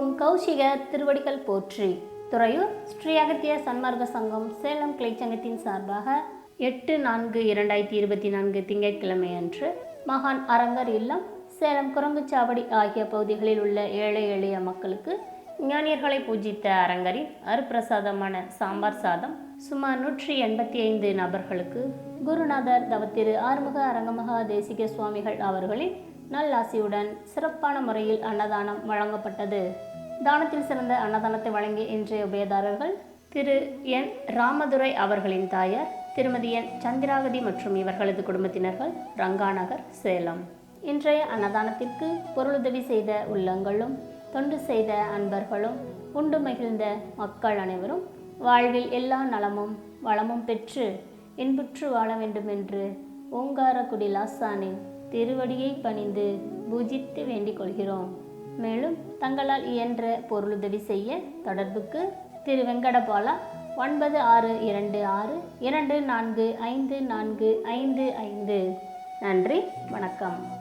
ஓம் கௌஷிக திருவடிகள் போற்றி. துறையூர் ஸ்ரீ அகத்திய சன்மார்க்க சங்கம் சேலம் கிளைச்சங்கத்தின் சார்பாக எட்டு நான்கு இரண்டாயிரத்தி இருபத்தி நான்கு திங்கட்கிழமை அன்று மகான் அரங்கர் இல்லம் சேலம் குரங்குச்சாவடி ஆகிய பகுதிகளில் உள்ள ஏழை எளிய மக்களுக்கு ஞானியர்களை பூஜித்த அரங்கரின் அருப்பிரசாதமான சாம்பார் சாதம் சுமார் நூற்றி எண்பத்தி ஐந்து நபர்களுக்கு குருநாதர் தவத்திரு ஆறுமுக அரங்கமகா தேசிக சுவாமிகள் அவர்களின் நல்லாசியுடன் சிறப்பான முறையில் அன்னதானம் வழங்கப்பட்டது. தானத்தில் சிறந்த அன்னதானத்தை வழங்கிய இன்றைய உபயதாரர்கள் திரு என் ராமதுரை அவர்களின் தாயார் திருமதி என் சந்திராவதி மற்றும் இவர்களது குடும்பத்தினர்கள் ரங்காநகர் சேலம். இன்றைய அன்னதானத்திற்கு பொருளுதவி செய்த உள்ளங்களும் தொண்டு செய்த அன்பர்களும் உண்டு மகிழ்ந்த மக்கள் அனைவரும் வாழ்வில் எல்லா நலமும் வளமும் பெற்று இன்புற்று வாழ வேண்டும் என்று ஓங்காரக்குடி லாசானின் திருவடியை பணிந்து பூஜித்து வேண்டிக் கொள்கிறோம். மேலும் தங்களால் இயன்ற பொருளுதவி செய்ய தொடர்புக்கு திரு வெங்கடபாலா ஒன்பது ஆறு இரண்டு ஆறு இரண்டு நான்கு ஐந்து நான்கு ஐந்து ஐந்து. நன்றி வணக்கம்.